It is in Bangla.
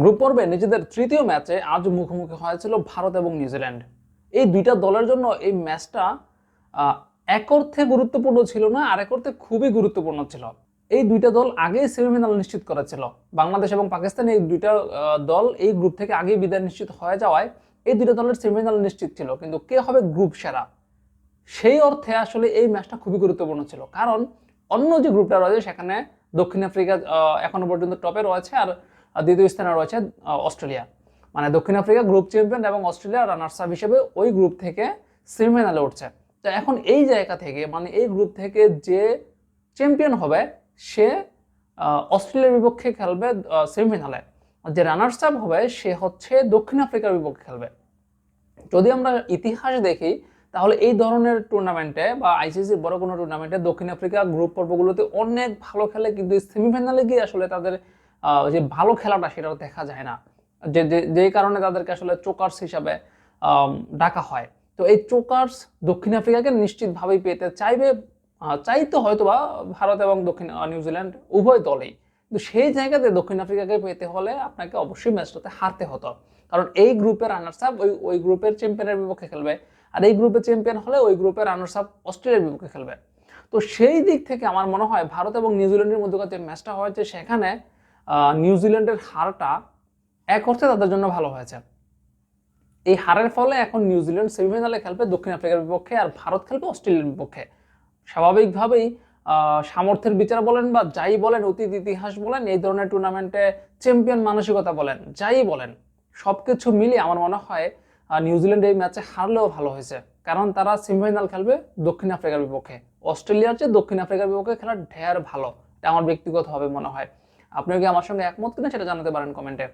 গ্রুপ পর্বে নিজেদের তৃতীয় ম্যাচে আজ মুখোমুখি হয়েছিল ভারত এবং নিউজিল্যান্ড। এই দুইটা দলের জন্য এই ম্যাচটা এক অর্থে গুরুত্বপূর্ণ ছিল না, আর এক অর্থে খুবই গুরুত্বপূর্ণ ছিল। এই দুইটা দল আগেই সেমিফাইনাল নিশ্চিত করেছিল। বাংলাদেশ এবং পাকিস্তান এই দুইটা দল এই গ্রুপ থেকে আগেই বিদায় নিশ্চিত হয়ে যাওয়ায় এই দুইটা দলের সেমিফাইনাল নিশ্চিত ছিল। কিন্তু কে হবে গ্রুপ সেরা? সেই অর্থে আসলে এই ম্যাচটা খুবই গুরুত্বপূর্ণ ছিল। কারণ অন্য যে গ্রুপটা রয়েছে, সেখানে দক্ষিণ আফ্রিকা এখনও পর্যন্ত টপে রয়েছে। আর দ্বিতীয় স্থানে রয়েছে অস্ট্রেলিয়া। মানে দক্ষিণ আফ্রিকা গ্রুপ চ্যাম্পিয়ন এবং অস্ট্রেলিয়া রানার্স আপ হিসেবে ওই গ্রুপ থেকে সেমিফাইনালে উঠছে। তো এখন এই জায়গা থেকে মানে এই গ্রুপ থেকে যে চ্যাম্পিয়ন হবে, সে অস্ট্রেলিয়ার বিপক্ষে খেলবে সেমিফাইনালে যে রানার্স আপ হবে, সে হচ্ছে দক্ষিণ আফ্রিকার বিপক্ষে খেলবে। যদি আমরা ইতিহাস দেখি, তাহলে এই ধরনের টুর্নামেন্টে বা আইসিসির বড় কোনো টুর্নামেন্টে দক্ষিণ আফ্রিকা গ্রুপ পর্বগুলোতে অনেক ভালো খেলে কিন্তু সেমিফাইনালে গিয়ে আসলে তাদের যে ভালো খেলাটা সেটা দেখা যায় না। যে, যে- যেই কারণে তাদেরকে আসলে চোকার্স হিসাবে ডাকা হয়। তো এই চোকার্স দক্ষিণ আফ্রিকাকে নিশ্চিতভাবেই পেতে চাইবে চাইতো হয়তো বা ভারত এবং দক্ষিণ নিউজিল্যান্ড উভয় দলেই। কিন্তু সেই জায়গাতে দক্ষিণ আফ্রিকাকে পেতে হলে আপনাকে অবশ্যই ম্যাচটাতে হারতে হতো। কারণ এই গ্রুপের রানার্স আপ ওই ওই গ্রুপের চ্যাম্পিয়নের বিপক্ষে খেলবে। আর এই গ্রুপের চ্যাম্পিয়ন হলে ওই গ্রুপের রানার্স আপ অস্ট্রেলিয়ার বিপক্ষে খেলবে। তো সেই দিক থেকে আমার মনে হয় ভারত এবং নিউজিল্যান্ডের মধ্যকার যে ম্যাচটা হয়েছে, সেখানে নিউজিল্যান্ডের হারটা এক অর্থে তাদের জন্য ভালো হয়েছে। এই হারের ফলে এখন নিউজিল্যান্ড সেমিফাইনালে খেলবে, দক্ষিণ আফ্রিকার বিপক্ষে, আর ভারত খেলবে অস্ট্রেলিয়ার বিপক্ষে। স্বাভাবিকভাবেই সামর্থ্যের বিচার বলেন বা যাই বলেন, অতীত ইতিহাস বলেন, এই ধরনের টুর্নামেন্টে চ্যাম্পিয়ন মানসিকতা বলেন, যাই বলেন সব কিছু মিলিয়ে আমার মনে হয় নিউজিল্যান্ড এই ম্যাচে হারলেও ভালো হয়েছে। কারণ তারা সেমিফাইনাল খেলবে দক্ষিণ আফ্রিকার বিপক্ষে। অস্ট্রেলিয়ার চেয়ে দক্ষিণ আফ্রিকার বিপক্ষে খেলা ঢের ভালো, এটা আমার ব্যক্তিগতভাবে মনে হয়। আপনিও কি আমার সঙ্গে একমত কিনা সেটা জানাতে পারেন কমেন্টে।